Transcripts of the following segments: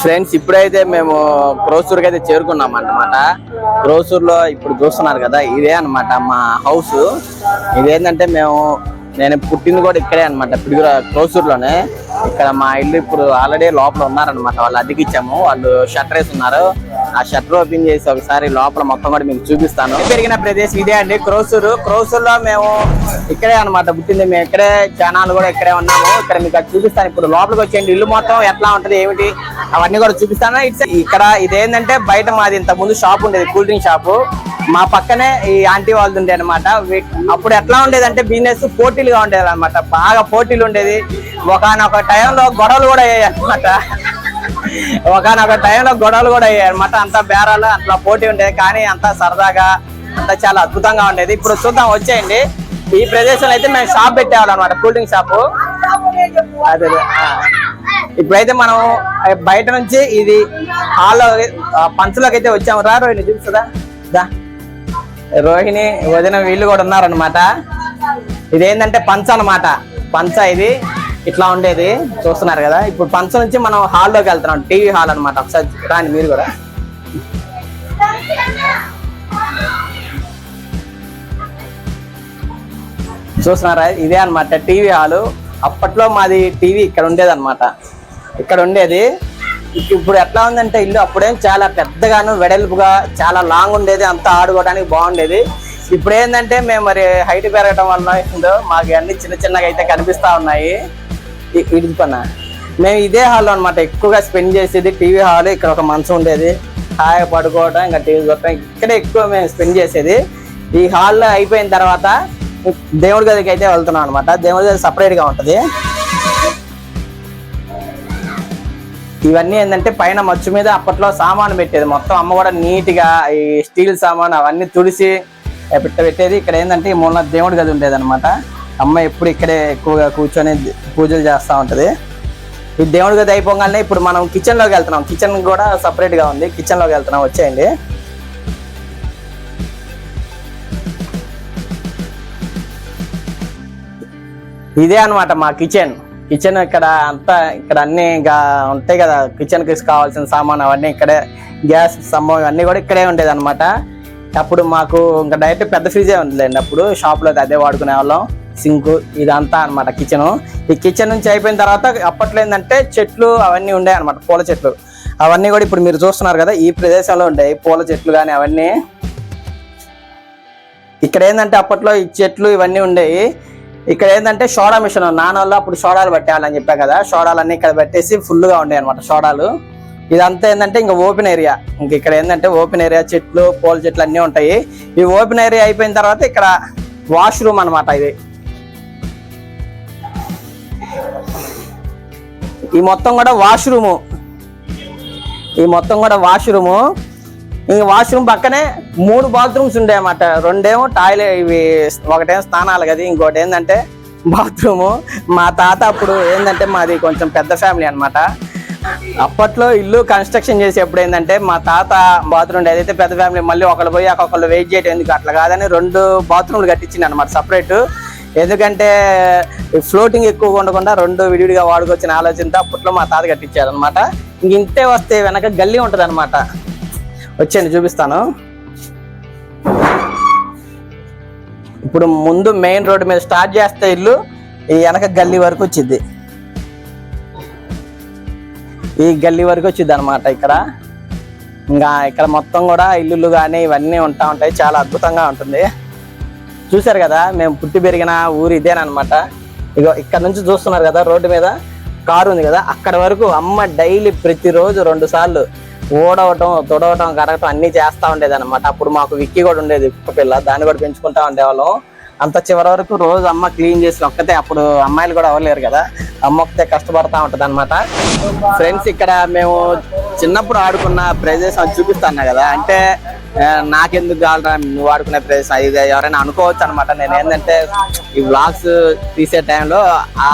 Friends ఇప్పుడైతే మేము క్రోసూర్కి అయితే చేరుకున్నాం అన్నమాట. క్రోసూర్లో ఇప్పుడు చూస్తున్నారు కదా ఇదే అన్నమాట మా హౌస్. ఇదేంటంటే మేము నేను పుట్టింది కూడా ఇక్కడే అనమాట పిడుగుర క్రోసూర్లోనే ఇక్కడ మా ఇల్లు ఇప్పుడు ఆల్రెడీ లోపల ఉన్నారనమాట వాళ్ళు అద్దెకి ఇచ్చాము వాళ్ళు షట్టర్ వేసి ఉన్నారు ఆ షట్టర్ ఓపెన్ చేసి ఒకసారి లోపల మొత్తం కూడా మీకు చూపిస్తాను. పెరిగిన ప్రదేశం ఇదే అండి క్రోసూరు. క్రోసూర్లో మేము ఇక్కడే అన్నమాట పుట్టింది. మేము ఇక్కడే జనాలు కూడా ఇక్కడే ఉన్నాము. ఇక్కడ మీకు చూపిస్తాను. ఇప్పుడు లోపలికి వచ్చేయండి. ఇల్లు మొత్తం ఎట్లా ఉంటది ఏమిటి అవన్నీ కూడా చూపిస్తాను. ఇట్స్ ఇక్కడ ఇదేంటంటే బయట మాది ఇంత ముందు షాప్ ఉండేది కూల్ డ్రింక్ షాపు. మా పక్కనే ఈ ఆంటీ వాళ్ళది ఉండే అనమాట అప్పుడు ఎట్లా ఉండేది అంటే బిజినెస్ పోటీలుగా ఉండేది అనమాట బాగా పోటీలు ఉండేది. ఒకనొక టైంలో గొడవలు కూడా అయ్యాయి అనమాట ఒకనొక టైంలో గొడవలు కూడా అయ్యాయి. అనమాట అంత బేరాలు అట్లా పోటీ ఉండేది. కానీ అంత సరదాగా అంతా చాలా అద్భుతంగా ఉండేది. ఇప్పుడు చూద్దాం వచ్చేయండి. ఈ ప్రదేశంలో అయితే మేము షాప్ పెట్టేవాళ్ళం అనమాట కూల్ డ్రింక్ షాపు అదే ఇప్పుడైతే మనం బయట నుంచి ఇది హాల్లో పంచలోకి అయితే వచ్చాము. రా రోహిణి చూపిస్తుందా? దా. రోహిణి వదిన వీళ్ళు కూడా ఉన్నారనమాట ఇదేంటంటే పంచ అన్నమాట. పంచ ఇది. ఇట్లా ఉండేది చూస్తున్నారు కదా. ఇప్పుడు పంచ నుంచి మనం హాల్లోకి వెళ్తున్నాం. టీవీ హాల్ అనమాట ఒకసారి రాండి మీరు కూడా. చూస్తున్నారా? ఇదే అన్నమాట టీవీ హాలు అప్పట్లో మాది టీవీ ఇక్కడ ఉండేది అనమాట ఇక్కడ ఉండేది. ఇప్పుడు ఎట్లా ఉందంటే ఇల్లు అప్పుడేం చాలా పెద్దగాను వెడల్పుగా చాలా లాంగ్ ఉండేది. అంతా ఆడుకోవడానికి బాగుండేది. ఇప్పుడు ఏంటంటే మేము మరి హైట్ పెరగడం వల్ల ఏందో మాకు అన్ని చిన్న చిన్నగా అయితే కనిపిస్తా ఉన్నాయి. ఇది పన్న. మేము ఇదే హాల్లో అనమాట ఎక్కువగా స్పెండ్ చేసేది టీవీ హాల్ ఇక్కడ ఒక మంచం ఉండేది. హాయిగా పడుకోవటం ఇంకా టీవీ చూడటం ఇక్కడే ఎక్కువ మేము స్పెండ్ చేసేది. ఈ హాల్లో అయిపోయిన తర్వాత దేవుడి గదికి అయితే వెళ్తున్నాం అనమాట దేవుడి గది సపరేట్గా ఉంటుంది. ఇవన్నీ ఏంటంటే పైన మచ్చు మీద అప్పట్లో సామాను పెట్టేది. మొత్తం అమ్మ కూడా నీట్గా ఈ స్టీల్ సామాను అవన్నీ తుడిసి పెట్ట పెట్టేది. ఇక్కడ ఏంటంటే ఈ మూల దేవుడి గది ఉండేది అనమాట అమ్మ ఎప్పుడు ఇక్కడే ఎక్కువగా కూర్చొని పూజలు చేస్తూ ఉంటది. ఈ దేవుడి గది అయిపోగానే ఇప్పుడు మనం కిచెన్లోకి వెళ్తున్నాం. కిచెన్ కూడా సపరేట్గా గా ఉంది. కిచెన్లోకి వెళ్తున్నాం. వచ్చేయండి. ఇదే అన్నమాట మా కిచెన్ కిచెన్ ఇక్కడ అంతా ఇక్కడ అన్ని ఇంకా ఉంటాయి కదా. కిచెన్కి కావాల్సిన సామాన్ అవన్నీ ఇక్కడే గ్యాస్ సంభవం అన్నీ కూడా ఇక్కడే ఉండేది అనమాట అప్పుడు మాకు ఇంకా డైరెక్ట్ పెద్ద ఫ్రిడ్జే ఉండలేండి అప్పుడు షాప్లో అదే వాడుకునే వాళ్ళం. సింక్ ఇదంతా అన్నమాట కిచెన్ ఈ కిచెన్ నుంచి అయిపోయిన తర్వాత అప్పట్లో ఏంటంటే చెట్లు అవన్నీ ఉండే అనమాట పూల చెట్లు. అవన్నీ కూడా ఇప్పుడు మీరు చూస్తున్నారు కదా ఈ ప్రదేశంలో ఉంటాయి పూల చెట్లు కానీ అవన్నీ. ఇక్కడ ఏంటంటే అప్పట్లో ఈ చెట్లు ఇవన్నీ ఉండేవి ఇక్కడ ఏంటంటే సోడా మిషన్ నాన్నోళ్ళు అప్పుడు సోడాలు పెట్టేయాలని చెప్పా కదా సోడాలు అన్నీ ఇక్కడ పెట్టేసి ఫుల్గా ఉండే ఉండేవి అనమాట సోడాలు. ఇదంతా ఏంటంటే ఇంకా ఓపెన్ ఏరియా. ఇంక ఇక్కడ ఏంటంటే ఓపెన్ ఏరియా చెట్లు పూల చెట్లు అన్నీ ఉంటాయి. ఈ ఓపెన్ ఏరియా అయిపోయిన తర్వాత ఇక్కడ వాష్రూమ్ అన్నమాట ఇది. ఈ మొత్తం కూడా వాష్రూము. ఈ మొత్తం కూడా వాష్రూము. ఇంక వాష్రూమ్ పక్కనే మూడు బాత్రూమ్స్ ఉండేవన్నమాట రెండేమో టాయిలెట్ ఇవి ఒకటేమో స్నానాలు కదా ఇంకోటి ఏంటంటే బాత్రూము. మా తాత అప్పుడు ఏంటంటే మాది కొంచెం పెద్ద ఫ్యామిలీ అన్నమాట. అప్పట్లో ఇల్లు కన్స్ట్రక్షన్ చేసేప్పుడు ఏంటంటే మా తాత బాత్రూమ్ ఏదైతే పెద్ద ఫ్యామిలీ మళ్ళీ ఒకళ్ళు పోయి ఒకళ్ళు వెయిట్ చేయటం ఎందుకు? అట్లా కాదని రెండు బాత్రూమ్లు కట్టించింది అనమాట సపరేట్ ఎందుకంటే ఫ్లోటింగ్ ఎక్కువగా ఉండకుండా రెండు విడివిడిగా వాడుకొచ్చిన ఆలోచనతో అప్పట్లో మా తాత కట్టించారు అనమాట ఇంక ఇంతే వస్తే వెనక గల్లీ ఉంటుంది అనమాట వచ్చేయండి చూపిస్తాను. ఇప్పుడు ముందు మెయిన్ రోడ్డు మీద స్టార్ట్ చేస్తే ఇల్లు ఈ వెనక గల్లీ వరకు వచ్చింది ఈ గల్లీ వరకు వచ్చింది అనమాట ఇక్కడ. ఇంకా ఇక్కడ మొత్తం కూడా ఇల్లులు కానీ ఇవన్నీ ఉంటా ఉంటాయి. చాలా అద్భుతంగా ఉంటుంది. చూశారు కదా మేము పుట్టి పెరిగిన ఊరు ఇదేనమాట ఇగో ఇక్కడ నుంచి చూస్తున్నారు కదా రోడ్డు మీద కారు ఉంది కదా అక్కడ వరకు అమ్మ డైలీ ప్రతిరోజు రెండు సార్లు ఓడవటం తుడవటం కడగటం అన్ని చేస్తూ ఉండేది అనమాట అప్పుడు మాకు విక్కీ కూడా ఉండేది కుక్క పిల్ల. దాన్ని కూడా పెంచుకుంటా ఉండేవాళ్ళం. అంత చివరి వరకు రోజు అమ్మ క్లీన్ చేసిన ఒక్కతే. అప్పుడు అమ్మాయిలు కూడా అవ్వలేరు కదా. అమ్మ ఒక్కతే కష్టపడతా ఉంటుంది అనమాట ఫ్రెండ్స్ ఇక్కడ మేము చిన్నప్పుడు ఆడుకున్న ప్రదేశం చూపిస్తాను కదా. అంటే నాకెందుకు కావాలరా? నువ్వు ఆడుకునే ప్రదేశం ఇది ఎవరైనా అనుకోవచ్చు అనమాట నేను ఏంటంటే ఈ బ్లాగ్స్ తీసే టైంలో ఆ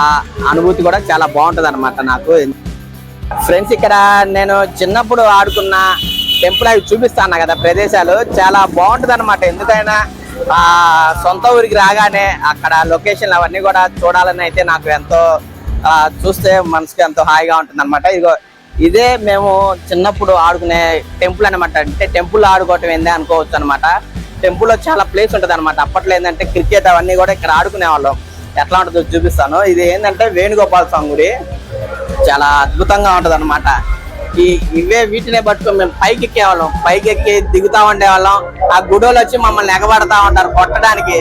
అనుభూతి కూడా చాలా బాగుంటుంది అనమాట నాకు. ఫ్రెండ్స్ ఇక్కడ నేను చిన్నప్పుడు ఆడుకున్న టెంపుల్ అవి చూపిస్తాను కదా ప్రదేశాలు చాలా బాగుంటుంది అనమాట ఎందుకైనా ఆ సొంత ఊరికి రాగానే అక్కడ లొకేషన్ అవన్నీ కూడా చూడాలని అయితే నాకు ఎంతో చూస్తే మనసుకి ఎంతో హాయిగా ఉంటుంది అనమాట ఇదిగో ఇదే మేము చిన్నప్పుడు ఆడుకునే టెంపుల్ అన్నమాట. అంటే టెంపుల్ ఆడుకోవటం ఏందే అనుకోవచ్చు అనమాట టెంపుల్లో చాలా ప్లేస్ ఉంటుంది అనమాట అప్పట్లో ఏంటంటే క్రికెట్ అవన్నీ కూడా ఇక్కడ ఆడుకునే వాళ్ళం ఎట్లా ఉంటుందో చూపిస్తాను. ఇది ఏంటంటే వేణుగోపాల్ స్వామి గుడి. చాలా అద్భుతంగా ఉంటుంది అనమాట ఈ ఇవే వీటినే పట్టుకొని మేము పైకి ఎక్కేవాళ్ళం. పైకి ఎక్కి దిగుతా ఉండేవాళ్ళం. ఆ గుడోలు వచ్చి మమ్మల్ని ఎగబడతా ఉంటారు కొట్టడానికి.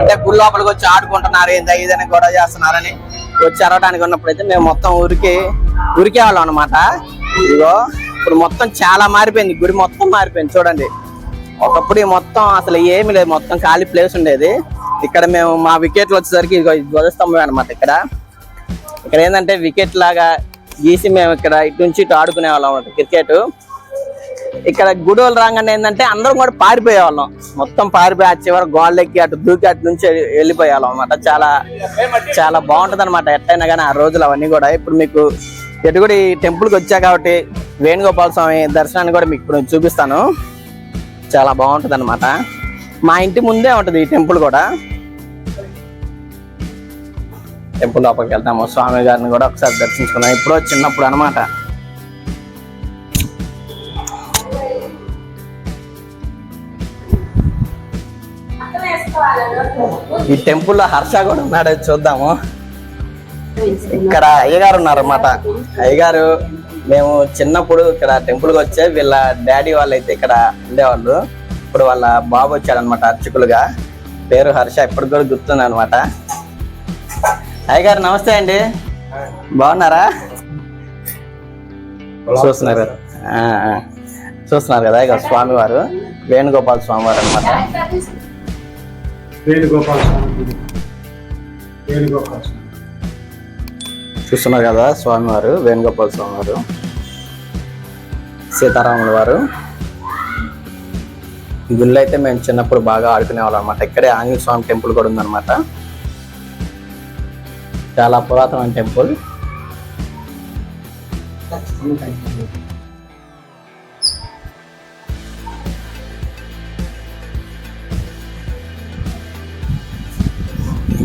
అంటే గుడి లోపలికి వచ్చి ఆడుకుంటున్నారు. ఏందా ఇదని గొడవ చేస్తున్నారని వచ్చి అరవడానికి ఉన్నప్పుడు అయితే మేము మొత్తం ఊరికి ఉరికేవాళ్ళం అనమాట ఇదిగో ఇప్పుడు మొత్తం చాలా మారిపోయింది. గుడి మొత్తం మారిపోయింది. చూడండి. ఒకప్పుడు మొత్తం అసలు ఏమి లేదు. మొత్తం ఖాళీ ప్లేస్ ఉండేది. ఇక్కడ మేము మా వికెట్లు వచ్చేసరికి ఇదిగో ధ్వజస్తంభం అనమాట ఇక్కడ. ఇక్కడ ఏంటంటే వికెట్ లాగా గీసి మేము ఇక్కడ ఇటు నుంచి ఇటు ఆడుకునే వాళ్ళం అన్నమాట క్రికెట్. ఇక్కడ గుడోలు రాగానే ఏంటంటే అందరం కూడా పారిపోయే వాళ్ళం. మొత్తం పారిపోయి ఆ చివరి ఎక్కి అటు దూకి అటు నుంచి వెళ్ళిపోయేవాళ్ళం అనమాట చాలా చాలా బాగుంటుంది అనమాట ఎట్టయినా కానీ ఆ రోజులు అవన్నీ కూడా. ఇప్పుడు మీకు ఎటుగుడి టెంపుల్కి వచ్చా కాబట్టి వేణుగోపాల స్వామి దర్శనాన్ని కూడా మీకు ఇప్పుడు చూపిస్తాను. చాలా బాగుంటుంది అనమాట మా ఇంటి ముందే ఉంటుంది ఈ టెంపుల్ కూడా. టెంపుల్ లోపలికి వెళ్తాము. స్వామి గారిని కూడా ఒకసారి దర్శించుకున్నాం. ఇప్పుడు చిన్నప్పుడు అనమాట ఈ టెంపుల్లో హర్ష కూడా ఉన్నాడు. చూద్దాము. ఇక్కడ అయ్యగారు ఉన్నారు అన్నమాట అయ్యగారు మేము చిన్నప్పుడు ఇక్కడ టెంపుల్కి వచ్చే వీళ్ళ డాడీ వాళ్ళు అయితే ఇక్కడ ఉండేవాళ్ళు. ఇప్పుడు వాళ్ళ బాబు వచ్చాడనమాట అర్చకులుగా. పేరు హర్ష ఇప్పటికి కూడా గుర్తుంది అనమాట అయ్యగారు నమస్తే అండి. బాగున్నారా? చూస్తున్నారు కదా. చూస్తున్నారు కదా ఇక స్వామి వారు వేణుగోపాల్ స్వామి వారు అనమాట వేణుగోపాల స్వామి. గుడి వేణుగోపాల స్వామి. చూస్తున్నారు కదా స్వామివారు వేణుగోపాల స్వామి వారు సీతారాముల వారు. గుళ్ళు అయితే మేము చిన్నప్పుడు బాగా ఆడుకునే వాళ్ళం అనమాట ఇక్కడే ఆంజనేయ స్వామి టెంపుల్ కూడా ఉందన్నమాట. చాలా పురాతనమైన టెంపుల్.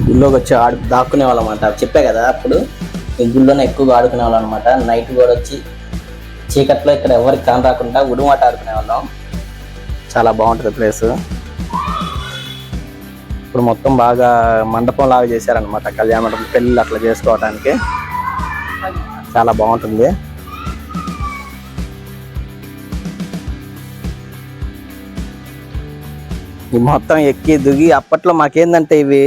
గుళ్ళోకి వచ్చి ఆడు దాక్కునే వాళ్ళం అనమాట చెప్పే కదా అప్పుడు. ఈ గుళ్ళోనే ఎక్కువగా ఆడుకునే వాళ్ళం అనమాట నైట్ కూడా వచ్చి చీకట్లో ఇక్కడ ఎవరికి కాని రాకుండా ఉడుమాట ఆడుకునే వాళ్ళం చాలా బాగుంటుంది ప్లేస్. ఇప్పుడు మొత్తం బాగా మండపం లాగా చేశారనమాట కళ్యాణ మండపం. పెళ్ళి అట్లా చేసుకోవడానికి చాలా బాగుంటుంది. మొత్తం ఎక్కి దిగి అప్పట్లో మాకేందంటే ఇవి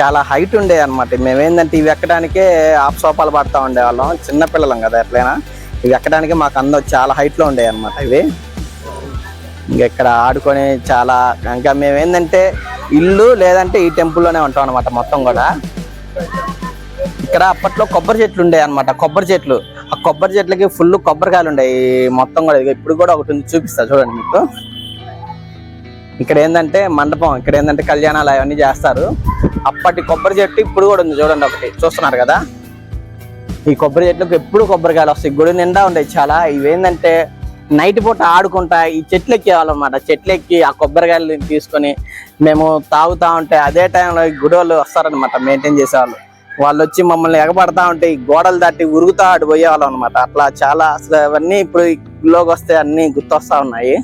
చాలా హైట్ ఉండే అనమాట మేమేందంటే ఇవి ఎక్కడానికే ఆఫ్ సోపాలు పడతా ఉండేవాళ్ళం. చిన్న పిల్లలం కదా ఎట్లయినా. ఇవి ఎక్కడానికి మాకు అందరూ చాలా హైట్లో ఉండేవి ఉండే అనమాట ఇవి. ఇంకా ఇక్కడ ఆడుకొని చాలా ఇంకా మేమేందంటే ఇల్లు లేదంటే ఈ టెంపుల్లోనే ఉంటాం అనమాట మొత్తం కూడా. ఇక్కడ అప్పట్లో కొబ్బరి చెట్లు ఉండే అనమాట కొబ్బరి చెట్లు. ఆ కొబ్బరి చెట్లకి ఫుల్ కొబ్బరికాయలు ఉండే మొత్తం కూడా. ఇదిగో ఇప్పుడు కూడా ఒకటి ఉంది, చూపిస్తా చూడండి మీకు. ఇక్కడ ఏంటంటే మండపం ఇక్కడ ఏంటంటే కళ్యాణాలు అవన్నీ చేస్తారు. అప్పటి కొబ్బరి చెట్టు ఇప్పుడు కూడా ఉంది చూడండి ఒకటి. చూస్తున్నారు కదా? ఈ కొబ్బరి చెట్లకు ఎప్పుడు కొబ్బరికాయలు వస్తాయి? గుడి నిండా ఉండేవి చాలా. ఇవేంటంటే నైట్ పూట ఆడుకుంటా ఈ చెట్లు ఎక్కేవాళ్ళం అనమాట చెట్లు ఎక్కి ఆ కొబ్బరికాయలు తీసుకొని మేము తాగుతూ ఉంటే అదే టైంలో గుడవలు వస్తారనమాట మెయింటైన్ చేసేవాళ్ళు. వాళ్ళు వచ్చి మమ్మల్ని ఎగబడతా ఉంటే ఈ గోడలు దాటి ఉరుగుతా అటు పోయేవాళ్ళం అనమాట అట్లా చాలా అసలు అవన్నీ ఇప్పుడు లోకి వస్తే అన్నీ గుర్తొస్తా ఉన్నాయి.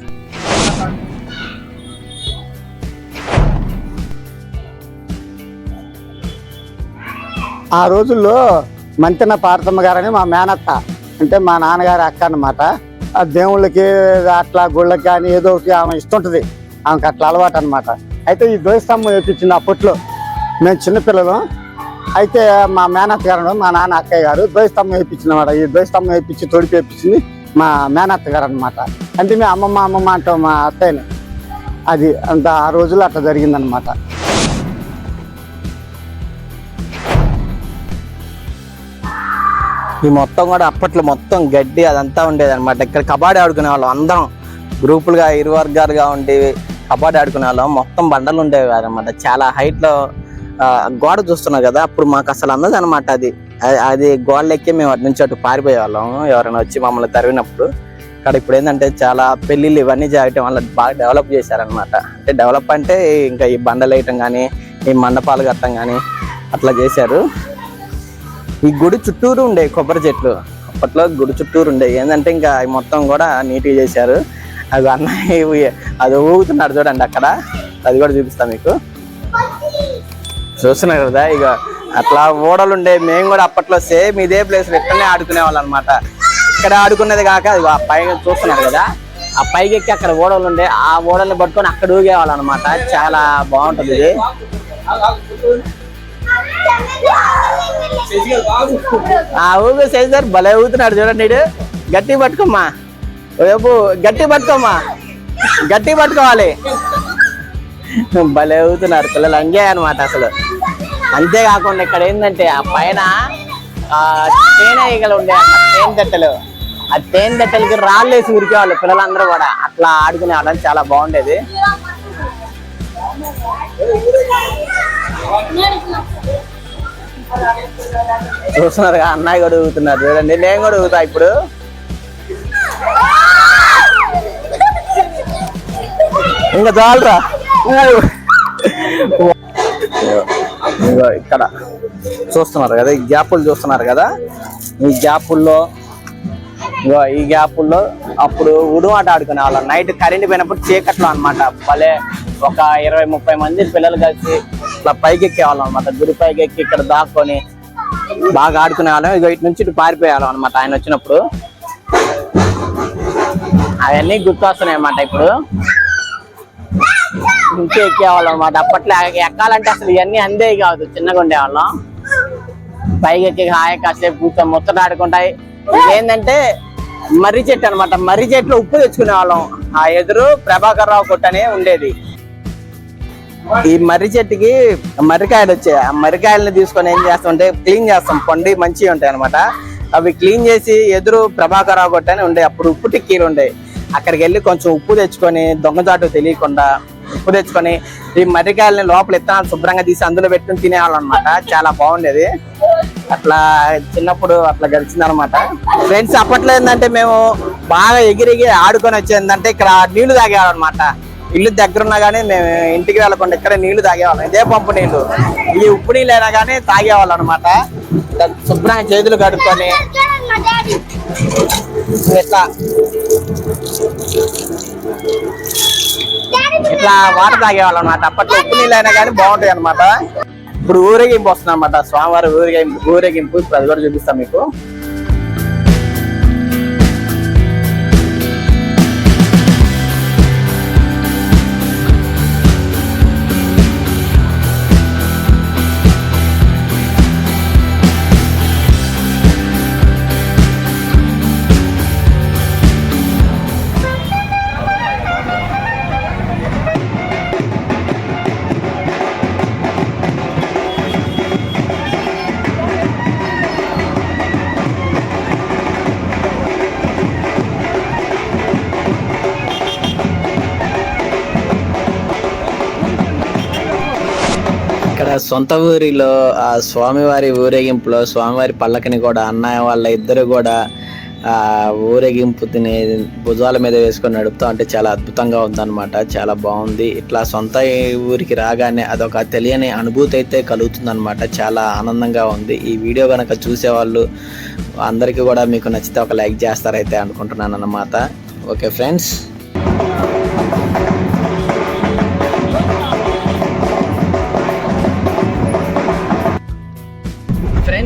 ఆ రోజుల్లో మంతెన పార్తమ్మ గారని మా మేనత్త అంటే మా నాన్నగారి అక్క అనమాట ఆ దేవుళ్ళకి అట్లా గుళ్ళకి కానీ ఏదో ఒకటి ఆమె ఇస్తుంటుంది. ఆమెకు అట్లా అలవాటు అనమాట అయితే ఈ ధ్వజస్తంభం వేపించింది అప్పట్లో మేము చిన్నపిల్లలు. అయితే మా మేనత్ గారు మా నాన్న అక్కయ్య గారు ధ్వజస్తంభం వేయించింది ఈ ధ్వజస్తంభం వేయించి తొడిపి వేపించింది మా మేనత్ గారు అనమాట అంటే మేము అమ్మమ్మ అమ్మమ్మ అంటాం మా అత్తయ్యని. అది అంత ఆ రోజుల్లో అట్లా జరిగిందనమాట ఈ మొత్తం కూడా అప్పట్లో మొత్తం గడ్డి అదంతా ఉండేది అనమాట ఇక్కడ కబడ్డీ ఆడుకునే వాళ్ళం అందరం. గ్రూపులుగా ఇరు వర్గాలుగా ఉండేవి. కబాడ్ ఆడుకునే వాళ్ళం. మొత్తం బండలు ఉండేవి అనమాట చాలా హైట్లో గోడ చూస్తున్నాం కదా అప్పుడు మాకు అసలు అందదు అనమాట అది. అది- గోడలు ఎక్కి మేము అటు నుంచి అటు పారిపోయే వాళ్ళం. ఎవరైనా వచ్చి మమ్మల్ని తరివినప్పుడు. ఇక్కడ ఇప్పుడు ఏంటంటే చాలా పెళ్ళిళ్ళు ఇవన్నీ చేయటం వల్ల బాగా డెవలప్ చేశారనమాట. అంటే డెవలప్ అంటే ఇంకా ఈ బండలు వేయటం కానీ ఈ మండపాలు కట్టడం కానీ అట్లా చేశారు. ఈ గుడి చుట్టూరు ఉండే కొబ్బరి చెట్లు. అప్పట్లో గుడి చుట్టూరు ఉండే. ఏంటంటే ఇంకా మొత్తం కూడా నీట్గా చేశారు. అది అన్నయ్య అది ఊగుతున్నాడు చూడండి అక్కడ. అది కూడా చూపిస్తాను మీకు. చూస్తున్నారు కదా ఇక అట్లా ఓడలు ఉండే మేము కూడా అప్పట్లో సేమ్ ఇదే ప్లేస్ ఇక్కడనే ఆడుకునే వాళ్ళు అనమాట ఇక్కడ ఆడుకునేది కాక అది ఆ చూస్తున్నారు కదా ఆ పైకి ఎక్కి అక్కడ ఓడలు ఉండే ఆ ఓడల్ని పట్టుకొని అక్కడ ఊగేవాళ్ళు అనమాట చాలా బాగుంటుంది ఇది. ఆ ఊగు సైజర్ భలే ఊగుతున్నాడు చూడండి గట్టి పట్టుకోమ్మా. రేపు గట్టి పట్టుకోమ్మా. గట్టి పట్టుకోవాలి. భలే ఊగుతున్నారు పిల్లలు ఎంజాయ్ అనమాట అసలు. అంతేకాకుండా ఇక్కడ ఏంటంటే ఆ పైన ఆ తేనె ఈగలు ఉండే తేనె తట్టెలు. ఆ తేనె తట్టెలకి రాళ్ళు వేసి ఉరికేవాళ్ళు పిల్లలందరూ కూడా. అట్లా ఆడుకునే వాళ్ళని చాలా బాగుండేది. చూస్తున్నారు అన్నయ్య కూడా ఊగుతున్నారు. చూడండి నేను కూడా ఊగుతా ఇప్పుడు. ఇంకా చాలరా. ఇక్కడ చూస్తున్నారు కదా ఈ గ్యాపులు చూస్తున్నారు కదా ఈ గ్యాపుల్లో ఇగో ఈ గ్యాపుల్లో అప్పుడు ఉడుమాట ఆడుకునే వాళ్ళం. నైట్ కరెంట్ పోయినప్పుడు చీకట్లో అన్నమాట. భలే ఒక ఇరవై ముప్పై మంది పిల్లలు కలిసి ఇట్లా పైకి ఎక్కేవాళ్ళం అనమాట గుడి పైకి ఎక్కి ఇక్కడ దాక్కొని బాగా ఆడుకునే వాళ్ళం. ఇగో ఇటు నుంచి ఇటు పారిపోయేవాళ్ళం అనమాట ఆయన వచ్చినప్పుడు అవన్నీ గుర్తొస్తున్నాయి అన్నమాట ఇప్పుడు. ఇంకే ఎక్కేవాళ్ళం అన్నమాట. అప్పట్లో ఎక్కాలంటే అసలు ఇవన్నీ అందే కాదు చిన్నగా ఉండేవాళ్ళం. పైకి ఎక్కి హాయ కాసేపు కూర్చొని ముచ్చట ఆడుకుంటాయి. ఏంటంటే మర్రి చెట్టు అనమాట మర్రి చెట్లు ఉప్పు తెచ్చుకునే వాళ్ళం ఆ ఎదురు ప్రభాకర్ రావు కొట్టనే ఉండేది. ఈ మర్రి చెట్టుకి మర్రికాయలు వచ్చాయి. ఆ మర్రికాయలని తీసుకొని ఏం చేస్తాం క్లీన్ చేస్తాం. పండి మంచిగా ఉంటాయి అనమాట అవి క్లీన్ చేసి ఎదురు ప్రభాకర్ రావు అని ఉండే అప్పుడు ఉప్పు టిక్కీలు ఉండే. అక్కడికి వెళ్ళి కొంచెం ఉప్పు తెచ్చుకొని దొంగచాటు తెలియకుండా ఉప్పు తెచ్చుకొని ఈ మర్రికాయలని లోపల ఇత్తనాలు శుభ్రంగా తీసి అందులో పెట్టుకుని తినేవాళ్ళం అనమాట చాలా బాగుండేది. అట్లా చిన్నప్పుడు అట్లా గడిచింది అనమాట ఫ్రెండ్స్ అప్పట్లో ఏంటంటే మేము బాగా ఎగిరిగి ఆడుకొని వచ్చేందంటే ఇక్కడ నీళ్ళు తాగేవాళ్ళం అనమాట ఇల్లు దగ్గర ఉన్నా కానీ మేము ఇంటికి వెళ్ళకుండా ఇక్కడ నీళ్ళు తాగేవాళ్ళం. ఇదే పంపు నీళ్ళు. ఈ ఉప్పు నీళ్ళు అయినా కానీ తాగేవాళ్ళం అనమాట శుభ్రంగా చేతులు కడుక్కొని ఇట్లా ఇట్లా వాటర్ తాగేవాళ్ళం అనమాట అప్పట్లో ఉప్పు నీళ్ళు అయినా కానీ బాగుంటాయి అనమాట ఇప్పుడు ఊరేగింపు వస్తుంది అనమాట స్వామివారి ఊరేగింపు ఊరేగింపు. ఇప్పుడు అది కూడా చూపిస్తాం మీకు. ఇక్కడ సొంత ఊరిలో ఆ స్వామివారి ఊరేగింపులో స్వామివారి పల్లకిని కూడా అన్నయ్య వాళ్ళ ఇద్దరు కూడా ఆ ఊరేగింపు తినే భుజాల మీద వేసుకొని నడుపుతూ అంటే చాలా అద్భుతంగా ఉందన్నమాట. చాలా బాగుంది. ఇట్లా సొంత ఊరికి రాగానే అదొక తెలియని అనుభూతి అయితే కలుగుతుంది చాలా ఆనందంగా ఉంది. ఈ వీడియో కనుక చూసేవాళ్ళు అందరికీ కూడా మీకు నచ్చితే ఒక లైక్ చేస్తారైతే అనుకుంటున్నాను అన్నమాట ఓకే ఫ్రెండ్స్.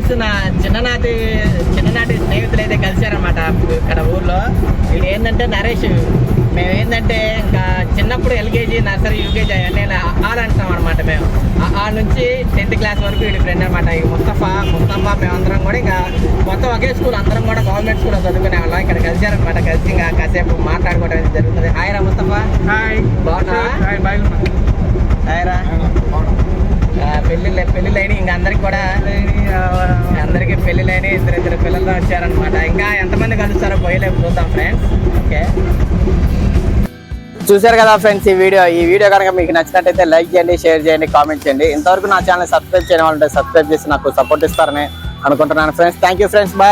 ఫ్రెండ్స్ నా చిన్ననాటి చిన్ననాటి స్నేహితులు అయితే కలిశారనమాట ఇక్కడ ఊర్లో. వీళ్ళు ఏంటంటే నరేష్ మేము ఏంటంటే ఇంకా చిన్నప్పుడు ఎల్కేజీ నర్సరీ యూకేజీ అవన్నీ ఆల్ అంటాం అనమాట మేము. ఆ- నుంచి టెన్త్ క్లాస్ వరకు వీడి ఫ్రెండ్ అనమాట ఈ ముస్తఫా ముస్తఫా మేమందరం కూడా ఇంకా మొత్తం ఒకే స్కూల్ అందరం కూడా గవర్నమెంట్ స్కూల్లో చదువుకునే వాళ్ళం. ఇక్కడ కలిశారనమాట కలిసి ఇంకా కాసేపు మాట్లాడుకోవడం జరుగుతుంది. హాయ్ రా ముస్తఫా. హాయ్. బాయ్ హాయ్ రా. పెళ్ళిళ్ళు పెళ్ళిళ్ళైన ఇంకా అందరికి కూడా అందరికీ పెళ్ళిళ్ళైన ఇద్దరు ఇద్దరు పిల్లలు వచ్చారనమాట ఇంకా ఎంతమంది కలుస్తారో పోయలేపు చూద్దాం ఫ్రెండ్స్ ఓకే. చూశారు కదా ఫ్రెండ్స్ ఈ వీడియో. ఈ వీడియో కనుక మీకు నచ్చినట్టయితే లైక్ చేయండి షేర్ చేయండి కామెంట్ చేయండి. ఇంతవరకు నా ఛానల్ సబ్స్క్రైబ్ చేయడం వాళ్ళంటే సబ్స్క్రైబ్ చేసి నాకు సపోర్ట్ ఇస్తారని అనుకుంటున్నాను friends thank you friends bye